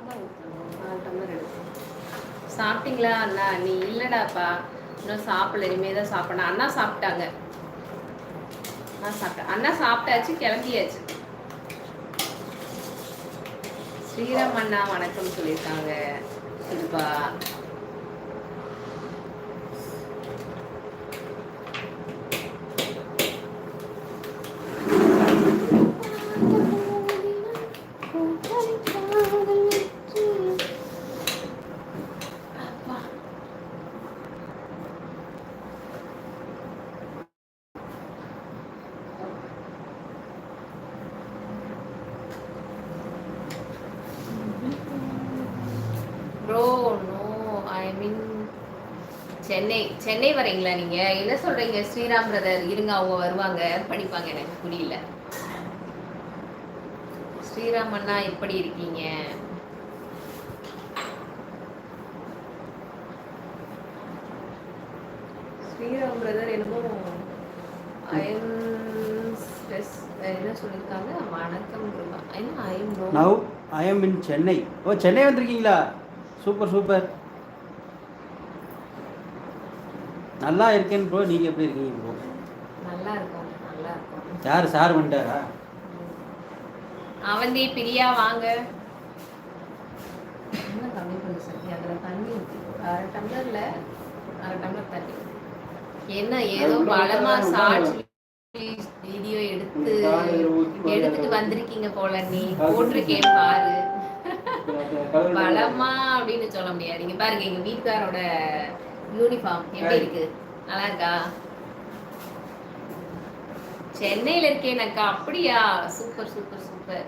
பால் தான் ஊற்றணும் நாலு டம்ளர் எடுக்கணும் சாப்பிட்டீங்களா அண்ணா? நீ இல்லடாப்பா. இன்னும் சாப்பிடல. இனிமே தான் சாப்பிடணும். அண்ணா சாப்பிட்டாங்க. நான் சாப்பிட்டேன் அண்ணா சாப்பிட்டாச்சு கிளம்பியாச்சு. ஸ்ரீராம் அண்ணா வணக்கம் சொல்லியிருக்காங்க. இதுப்பா அப்பா bro no I mean Chennai Chennai வரீங்களா நீங்க? என்ன சொல்றீங்க? ஸ்ரீராம் பிரதர் இருங்க அவங்க வருவாங்க. படிப்பாங்க எனக்கு புரியல. ஸ்ரீராம் அண்ணா எப்படி இருக்கீங்க? ஸ்ரீராம் பிரதர் என்னமோ ஐஎம் என்ன சொல்லியிருக்காங்க வணக்கம் குருமா என்ன I'm now I am in Chennai oh Chennai வந்திருக்கீங்களா? சூப்பர் சூப்பர் நல்லா இருக்கேன் ப்ரோ நீங்கள் எப்படி இருக்கீங்க ப்ரோ நல்லா இருக்கும். நல்லா இருக்கும். யார் சார் வந்துட்டாரா? அவந்தி பிரியா வாங்க. என்ன கம்மி பண்ணு சரி அதில் தண்ணி ஊத்தி. அரை டம்ளர்ல அரை டம்ளர் தண்ணி. என்ன ஏதோ பலமா சாட்சி வீடியோ எடுத்து எடுத்துட்டு வந்திருக்கீங்க போல நீ. போட்டிருக்கேன் பாரு. பலமா அப்படின்னு சொல்ல முடியாது. இங்க பாருங்க எங்க வீட்டுக்காரோட யூனிஃபார்ம் எப்படி இருக்கு? நல்லா இருக்கா? சென்னையில இருக்கேன் அக்கா அப்படியா? சூப்பர் சூப்பர் சூப்பர்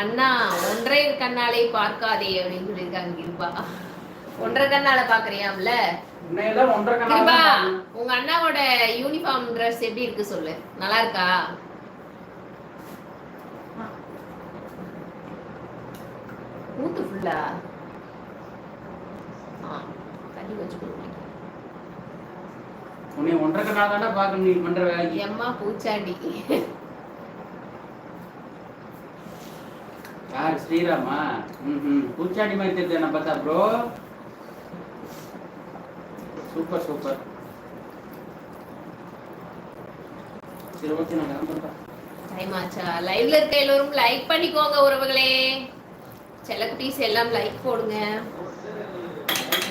அண்ணா ஒன்றரை கண்ணாலே பார்க்காதே அப்படின்னு சொல்லியிருக்காங்க கிருபா ஒன்றரை கண்ணால பாக்குறியாம்ல கிருபா உங்க அண்ணாவோட யூனிஃபார்ம் ட்ரெஸ் எப்படி இருக்கு சொல்லு? நல்லா இருக்கா? ஊத்து ஃபுல்லா ஆ? தண்ணி வச்சு கொடுப்பீங்க உன்னை ஒன்றரை கண்ணால் தானே பார்க்கணும். நீ பண்ணுற வேலைக்கு. எம்மா பூச்சாண்டி. யார்? ஸ்ரீராமா? ம் ம் பூச்சாண்டி மாதிரி தெரியுது என்ன பார்த்தா ப்ரோ சூப்பர் சூப்பர் சரி ஓகே நான் கிளம்புறேன். டைம் ஆச்சா? லைவ்ல இருக்க எல்லோரும் லைக் பண்ணிக்கோங்க உறவுகளே. செல்லக்குட்டீஸ் எல்லாம் லைக் போடுங்க.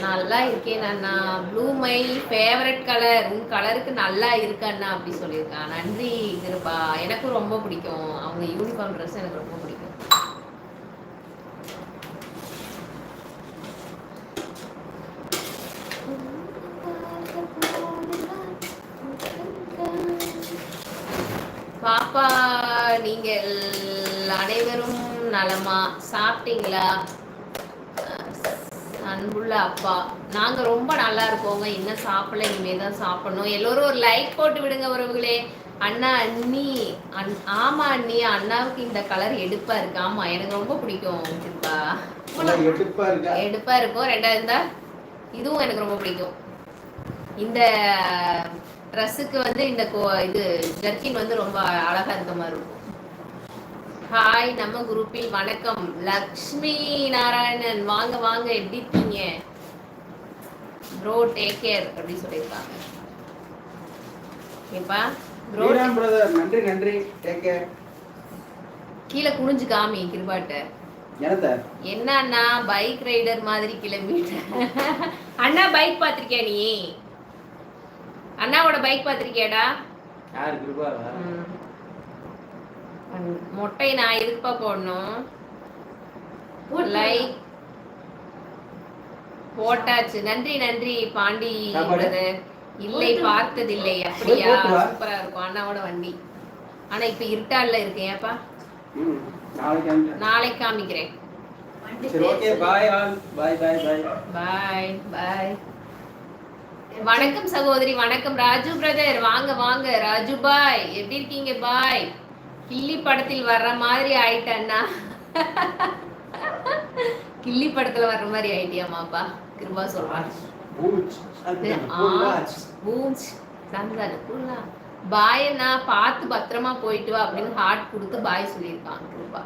நல்லா இருக்கேன் அண்ணா. ப்ளூ மை ஃபேவரட் கலர் உன் கலருக்கு நல்லா இருக்கு அண்ணா அப்படி சொல்லியிருக்கான் நன்றி கிருபா எனக்கும் ரொம்ப பிடிக்கும். அவங்க யூனிஃபார்ம் ட்ரெஸ் எனக்கு ரொம்ப பிடிக்கும். பாப்பா நீங்கள் அனைவரும் நலமா? சாப்பிட்டீங்களா? அன்புள்ள அப்பா. நாங்க ரொம்ப நல்லா இருக்கோங்க. இன்னும் சாப்பிடல இனிமே தான் சாப்பிடணும். எல்லோரும் ஒரு லைக் போட்டு விடுங்க உறவுகளே. அண்ணா அண்ணி அண் ஆமா அண்ணி அண்ணாவுக்கு இந்த கலர் எடுப்பா இருக்கு? ஆமா எனக்கு ரொம்ப பிடிக்கும் சிப்பா எடுப்பா இருக்கா? எடுப்பா இருக்கும் ரெண்டாவது இருந்தா இதுவும் எனக்கு ரொம்ப பிடிக்கும். இந்த ட்ரெஸ்ஸுக்கு வந்து இந்த கோ- இது ஜர்க்கின் வந்து ரொம்ப அழகா இருக்க மாதிரி இருக்கும். ஹாய் நம்ம குரூப்பில் வணக்கம். லக்ஷ்மி நாராயணன் வாங்க வாங்க எப்படி இருக்கீங்க? ப்ரோ டேக் கேர் அப்படி சொல்லியிருக்காங்க. ஏப்பா ப்ரோ பிரதர் நன்றி நன்றி டேக் கேர் கீழே குனிஞ்சு காமி கிருபாட்ட. என்ன அண்ணா பைக் ரைடர் மாதிரி கிளம்பிட்ட அண்ணா பைக் பார்த்திருக்கியா நீ? அண்ணாவோட பைக் பார்த்திருக்கியாடா? யார் கிருபாவா. மொட்டை நான் எதுக்குப்பா போடணும்? லைக் போட்டாச்சு. நன்றி நன்றி பாண்டி. இல்லை பார்த்ததில்லை. அப்படியா. சூப்பரா இருக்கும். அண்ணாவோட வண்டி. ஆனா இப்ப இருட்டால இருக்கேன். ஏப்பா நாளைக்கு காமிக்கிறேன். வணக்கம் சகோதரி. வணக்கம். ராஜு பிரதர். வாங்க வாங்க. ராஜு பாய். எப்படி இருக்கீங்க பாய்? கில்லி படத்தில் வர்ற மாதிரி ஆயிட்டண்ணா கில்லி படத்துல வர்ற மாதிரி ஆயிட்டியாமாப்பா? கிருபா சொல்றான். பாய் அண்ணா பார்த்து பத்திரமா போயிட்டு வா அப்படின்னு ஹார்ட் கொடுத்து பாய் சொல்லியிருக்கான் கிருபா.